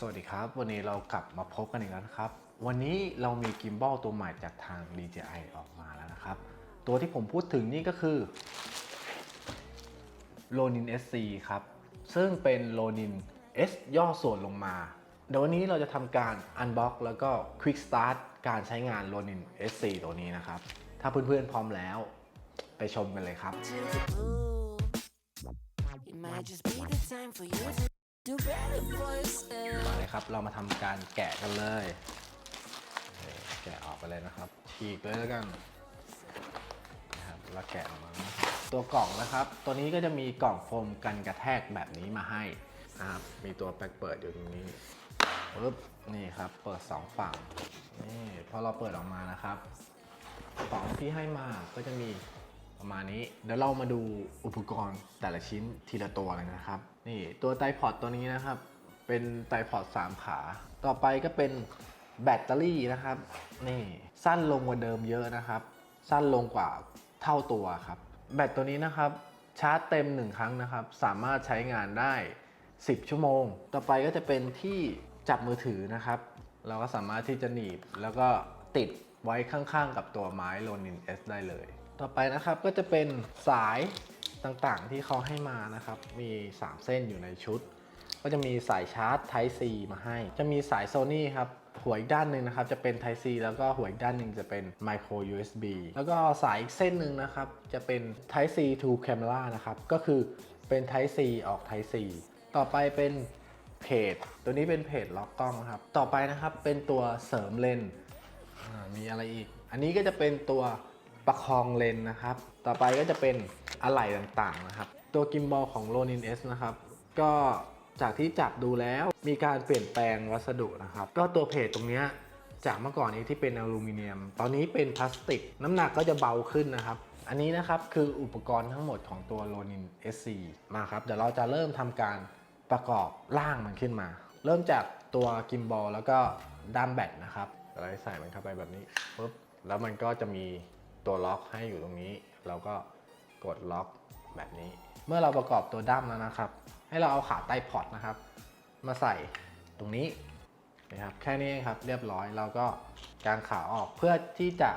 สวัสดีครับ วันนี้เรากลับมาพบกันอีกแล้วนะครับ วันนี้เรามีกิมบอลตัวใหม่จากทาง DJI ออกมาแล้วนะครับ ตัวที่ผมพูดถึงนี่ก็คือ Ronin SC ครับ ซึ่งเป็น Ronin S ย่อส่วนลงมา เดี๋ยววันนี้เราจะทำการ Unbox แล้วก็ Quick Start การใช้งาน Ronin SC ตัวนี้นะครับ ถ้าเพื่อนๆพร้อมแล้ว ไปชมกันเลยครับ มาเลยครับ เรามาทำการแกะกันเลย แกะออกไปเลยนะครับฉีกเลยแล้วกันนะครับแล้วแกะออกมา ตัวกล่องนะครับ ตัวนี้ก็จะมีกล่องโฟมกันกระแทกแบบนี้มาให้นะครับมีตัวแปลกเปิดอยู่ตรงนี้ปึ๊บนี่ครับ เปิดสองฝั่งนี่พอเราเปิดออกมานะครับของที่ให้มาก็จะมีประมาณนี้ เดี๋ยวเรามาดูอุปกรณ์แต่ละชิ้นทีละตัวเลยนะครับ นี่ตัวไตรพอดตัวนี้นะครับ เป็นไตรพอด3 ขา ต่อไปก็เป็นแบตเตอรี่นะครับ นี่สั้นลงกว่าเดิมเยอะนะครับ สั้นลงกว่าเท่าตัวครับ แบตตัวนี้นะครับชาร์จเต็ม 1 ครั้งนะครับ สามารถใช้งานได้ 10 ชั่วโมง ต่อไปก็จะเป็นที่จับมือถือนะครับ เราก็สามารถที่จะหนีบ แล้วก็ติดไว้ข้างๆ กับตัวไม้ Ronin S ได้เลย ต่อไปนะครับก็จะเป็นสาย ต่างๆ ที่เขาให้มานะครับ มี 3 เส้นอยู่ในชุด ก็จะมีสายชาร์จ Type C มาให้ จะมีสาย Sony ครับ หัวอีกด้านหนึ่งนะครับ จะเป็น Type C แล้วก็หัวอีกด้านหนึ่งจะเป็น Micro USB แล้วก็สายอีกเส้นหนึ่งนะครับ จะเป็น Type C to Camera นะครับ ก็คือเป็น Type C ออก Type C ต่อไปเป็นเพจ ตัวนี้เป็นเพจล็อกกล้องนะครับ ต่อไปนะครับเป็นตัวเสริมเลนมีอะไรอีก อันนี้ก็จะเป็นตัว ประคองเลนนะครับ ต่อไปก็จะเป็นอะไหล่ต่างๆนะครับ ตัวกิมบอลของ Ronin S นะครับ ก็จากที่จับดูแล้วมีการเปลี่ยนแปลงวัสดุนะครับ ก็ตัวเพจตรงเนี้ยจากเมื่อก่อนนี้ที่เป็นอลูมิเนียม ตอนนี้เป็นพลาสติก น้ำหนักก็จะเบาขึ้นนะครับ อันนี้นะครับคืออุปกรณ์ทั้งหมดของตัว Ronin SC มาครับ เดี๋ยวเราจะเริ่มทำการประกอบร่างมันขึ้นมา เริ่มจากตัวกิมบอลแล้วก็ด้ามแบตนะครับเราใส่มันเข้าไปแบบนี้ปุ๊บแล้วมันก็จะมี ตัวล็อกให้อยู่ตรงนี้ เราก็กดล็อกแบบนี้ เมื่อเราประกอบตัวด้ามแล้วนะครับ ให้เราเอาขาใต้พอร์ตนะครับ มาใส่ตรงนี้นะครับแค่นี้ครับเรียบร้อยเราก็กางขาออกเพื่อที่จะ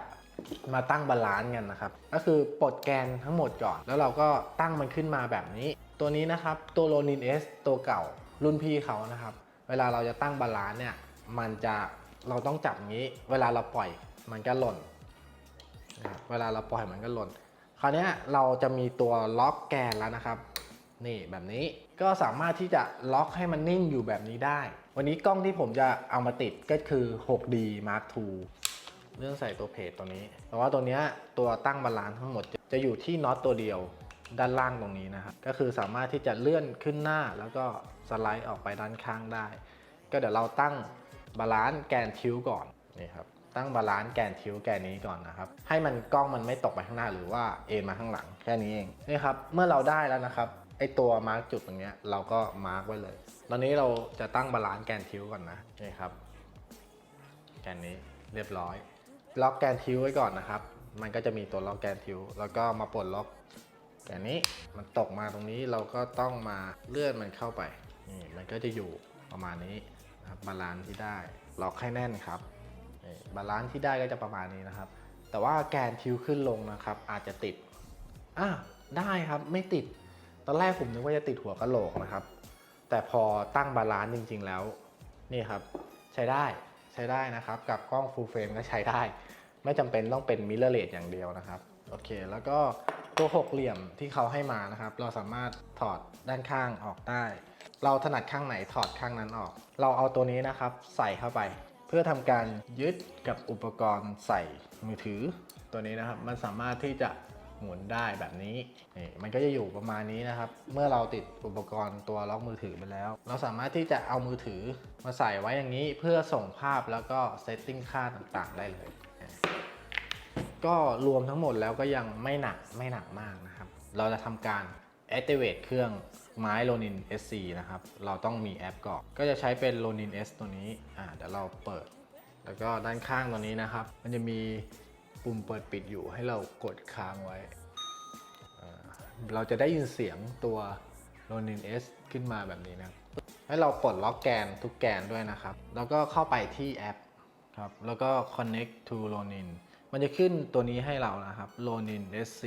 มาตั้งบาลานซ์กันนะครับ ก็คือปลดแกนทั้งหมดก่อน แล้วเราก็ตั้งมันขึ้นมาแบบนี้ ตัวนี้นะครับตัว Ronin S ตัวเก่ารุ่นพี่เขานะครับ เวลาเราจะตั้งบาลานซ์เนี่ยมันจะเราต้องจับงนี้ เวลาเราปล่อยมันก็หล่น นะครับเวลาเราปล่อยมันก็หล่น คราวนี้เราจะมีตัวล็อกแกนแล้วนะครับ นี่แบบนี้ก็สามารถที่จะล็อกให้มันนิ่งอยู่แบบนี้ได้ วันนี้กล้องที่ผมจะเอามาติดก็คือ 6D Mark II เรื่องใส่ตัวเพจตัวนี้ แต่ว่าตัวนี้ตัวตั้งบาลานซ์ทั้งหมดจะอยู่ที่น็อตตัวเดียวด้านล่างตรงนี้นะครับ ก็คือสามารถที่จะเลื่อนขึ้นหน้าแล้วก็สไลด์ออกไปด้านข้างได้ ก็เดี๋ยวเราตั้งบาลานซ์แกนทิวก่อนนี่ครับ ตั้งบาลานซ์แกนทิวแกนนี้ก่อนนะครับ ให้มันกล้องมันไม่ตกไปข้างหน้าหรือว่าเอ็นมาข้างหลังแค่นี้เองนี่ครับเมื่อเราได้แล้วนะครับไอตัวมาร์กจุดตรงเนี้ยเราก็มาร์กไว้เลย ตอนนี้เราจะตั้งบาลานซ์แกนทิวก่อนนะนี่ครับ แกนนี้เรียบร้อย ล็อกแกนทิวไว้ก่อนนะครับ มันก็จะมีตัวล็อกแกนทิวแล้วก็มาปลดล็อกแกนนี้มันตกมาตรงนี้เราก็ต้องมาเลื่อนมันเข้าไปนี่มันก็จะอยู่ประมาณนี้นะครับบาลานซ์ที่ได้ล็อกให้แน่นครับ บาลานซ์ที่ได้ก็จะประมาณนี้นะครับ แต่ว่าแกนทิวขึ้นลงนะครับ อาจจะติดอะได้ครับไม่ติด ตอนแรกผมนึกว่าจะติดหัวกะโหลกนะครับ แต่พอตั้งบาลานซ์จริง ๆ แล้วนี่ครับ ใช้ได้ใช้ได้นะครับ กับกล้อง full frame ก็ใช้ได้ ไม่จำเป็นต้องเป็น mirrorless อย่างเดียวนะครับโอเค แล้วก็ตัวหกเหลี่ยมที่เขาให้มานะครับ เราสามารถถอดด้านข้างออกได้ เราถนัดข้างไหนถอดข้างนั้นออก เราเอาตัวนี้นะครับ ใส่เข้าไป เพื่อทำการยึดกับอุปกรณ์ใส่มือถือ ตัวนี้นะครับมันสามารถที่จะหมุนได้แบบนี้นี่มันก็จะอยู่ประมาณนี้นะครับ เมื่อเราติดอุปกรณ์ตัวล็อกมือถือไปแล้ว เราสามารถที่จะเอามือถือมาใส่ไว้อย่างนี้เพื่อส่งภาพแล้วก็เซตติ้งค่าต่างๆ ได้เลย ก็รวมทั้งหมดแล้วก็ยังไม่หนักไม่หนักมากนะครับ เราจะทำการ activate เครื่องไม้ Ronin SC นะครับ เราต้องมีแอปก่อน ก็จะใช้เป็น Ronin S ตัวนี้ อ่า เดี๋ยวเราเปิด แล้วก็ด้านข้างตัวนี้นะครับ มันจะมีปุ่มเปิดปิดอยู่ให้เรากดค้างไว้ เราจะได้ยินเสียงตัว Ronin S ขึ้นมาแบบนี้นะ ให้เราปลดล็อกแกนทุกแกนด้วยนะครับ แล้วก็เข้าไปที่แอปครับ แล้วก็ connect to Ronin มันจะขึ้นตัวนี้ให้เรานะครับ Ronin SC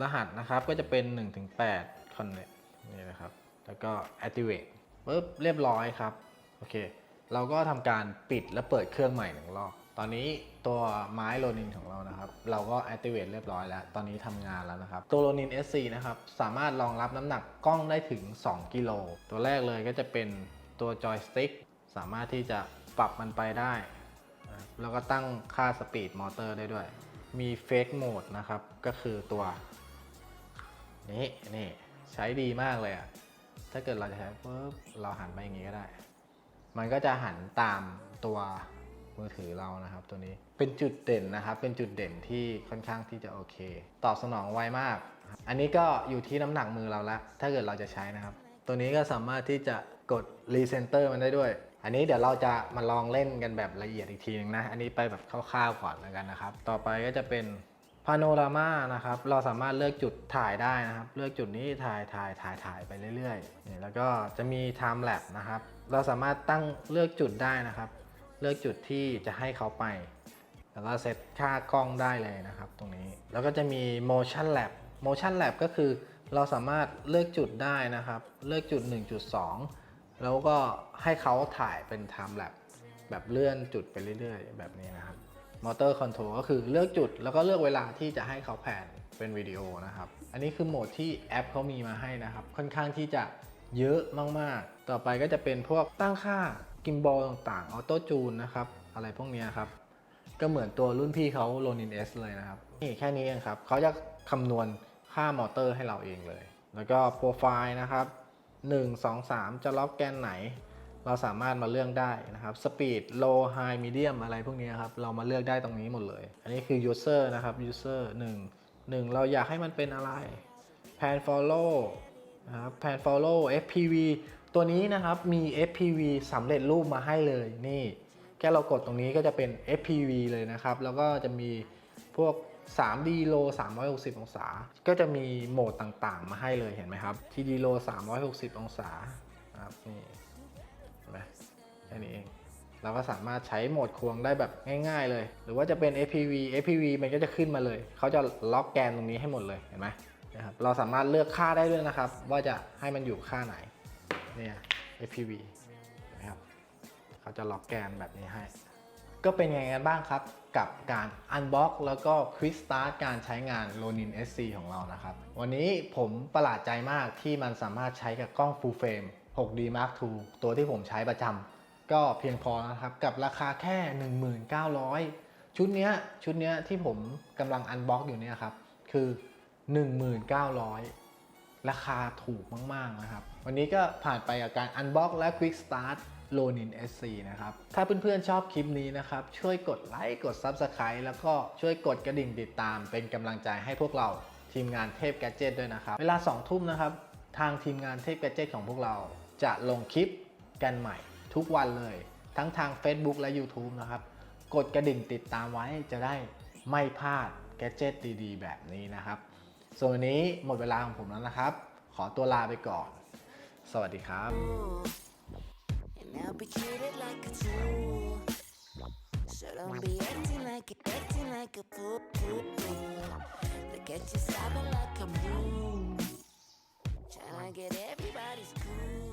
รหัสนะครับก็จะเป็น 1-8 connect นี่นะครับ แล้วก็ activate ปุ๊บเรียบร้อยครับ โอเค เราก็ทำการปิดและเปิดเครื่องใหม่หนึ่งรอบ ตอนนี้ตัวไม้โรนินของเรานะครับ เราก็ activate เรียบร้อยแล้ว ตอนนี้ทำงานแล้วนะครับ ตัวโรนิน SC นะครับ สามารถรองรับน้ำหนักกล้องได้ถึง 2 กิโล ตัวแรกเลยก็จะเป็นตัวจอยสติ๊กสามารถที่จะปรับมันไปได้ แล้วก็ตั้งค่าสปีดมอเตอร์ได้ด้วย มีเฟกโหมดนะครับ ก็คือตัว นี่นี่ ใช้ดีมากเลยอะถ้าเกิดเราจะใช้ปุ๊บเราหันไปอย่างนี้ก็ได้ มันก็จะหันตามตัวมือถือเรานะครับ ตัวนี้เป็นจุดเด่นนะครับ เป็นจุดเด่นที่ค่อนข้างที่จะโอเค ตอบสนองไวมาก อันนี้ก็อยู่ที่น้ำหนักมือเราละถ้าเกิดเราจะใช้นะครับ ตัวนี้ก็สามารถที่จะกดรีเซนเตอร์มันได้ด้วย อันนี้เดี๋ยวเราจะมาลองเล่นกันแบบละเอียดอีกทีนึงนะ อันนี้ไปแบบคร่าวๆก่อนแล้วกันนะครับ ต่อไปก็จะเป็น พาโนรามานะครับ เราสามารถเลือกจุดถ่ายได้นะครับ เลือกจุดนี้ถ่ายถ่ายถ่ายถ่ายไปเรื่อยๆนี่แล้วก็จะมี time lapse นะครับ เราสามารถตั้งเลือกจุดได้นะครับ เลือกจุดที่จะให้เขาไป แล้วก็เซตค่ากล้องได้เลยนะครับ ตรงนี้ แล้วก็จะมี motion lab motion lab ก็คือเราสามารถเลือกจุดได้นะครับ เลือกจุด 1.2 แล้วก็ให้เขาถ่ายเป็น time lapse แบบเลื่อนจุดไปเรื่อยๆ แบบนี้นะครับ มอเตอร์คอนโทรลก็คือเลือกจุดแล้วก็เลือกเวลาที่จะให้เขาแผนเป็นวิดีโอนะครับ อันนี้คือโหมดที่แอปเขามีมาให้นะครับ ค่อนข้างที่จะเยอะมากๆ ต่อไปก็จะเป็นพวกตั้งค่ากิมบอลต่างๆ ออโต้จูนนะครับ อะไรพวกนี้ครับ ก็เหมือนตัวรุ่นพี่เขา Ronin S เลยนะครับ นี่แค่นี้เองครับ เขาจะคำนวณค่ามอเตอร์ให้เราเองเลย แล้วก็โปรไฟล์นะครับ 1 2 3 จะล็อกแกนไหน เราสามารถมาเลือกได้นะครับ Speed Low High Medium อะไรพวกนี้ครับเรามาเลือกได้ตรงนี้หมดเลย อันนี้คือ User นะครับ User 1 1 เราอยากให้มันเป็นอะไร Pan Follow นะครับ Pan Follow FPV ตัวนี้นะครับมี FPV สำเร็จรูปมาให้เลยนี่ แค่เรากดตรงนี้ก็จะเป็น FPV เลยนะครับ แล้วก็จะมีพวก 3D Low 360 องศา ก็จะมีโหมดต่างๆ มาให้เลยเห็นไหมครับ TD Low 360 องศานะครับนี่ ไหมแค่นี้เอง เราก็สามารถใช้โหมดควงได้แบบง่าย ๆ เลย หรือว่าจะเป็น FPV FPV มันก็จะขึ้นมาเลย เขาจะล็อกแกนตรงนี้ให้หมดเลยเห็นไหมนะครับเราสามารถเลือกค่าได้ด้วยนะครับ ว่าจะให้มันอยู่ค่าไหนเนี่ย FPV นไหมครับเขาจะล็อกแกนแบบนี้ให้ ก็เป็นยังไงกันบ้างครับกับการ Unbox แล้วก็ Quick Start การใช้งาน Ronin SC ของเรานะครับ วันนี้ผมประหลาดใจมากที่มันสามารถใช้กับกล้อง Full Frame 6D Mark II ตัวที่ผมใช้ประจำก็เพียงพอนะครับกับราคาแค่ 1900 ชุดเนี้ยชุดเนี้ยที่ผมกำลัง Unbox อกอยู่เนี่ยครับ คือ 1900 ราคาถูกมาก ๆ นะครับ วันนี้ก็ผ่านไปกับการ Unbox และ Quick Start Ronin SC นะครับ ถ้าเพื่อนๆชอบคลิปนี้นะครับ ช่วยกดไลค์ กด Subscribe แล้วก็ช่วยกดกระดิ่งติดตาม เป็นกำลังใจให้พวกเราทีมงานเทพแกจ g e t ด้วยนะครับ เวลา 2 ทุ่มนะครับ ทางทีมงานเทพแกจ g e t ของพวกเรา จะลงคลิปกันใหม่ทุกวันเลย ทั้งทาง Facebook และ YouTube นะครับ กดกระดิ่งติดตามไว้จะได้ไม่พลาดแกจ g e t ดีๆ แบบนี้นะครับ ส่วนวันนี้หมดเวลาของผมแล้วนะครับ ขอตัวลาไปก่อน สวัสดีครับ So don't be acting like a, acting like a fool. fool, fool. Look at you sobbing like a moon. Trying to get everybody's cool.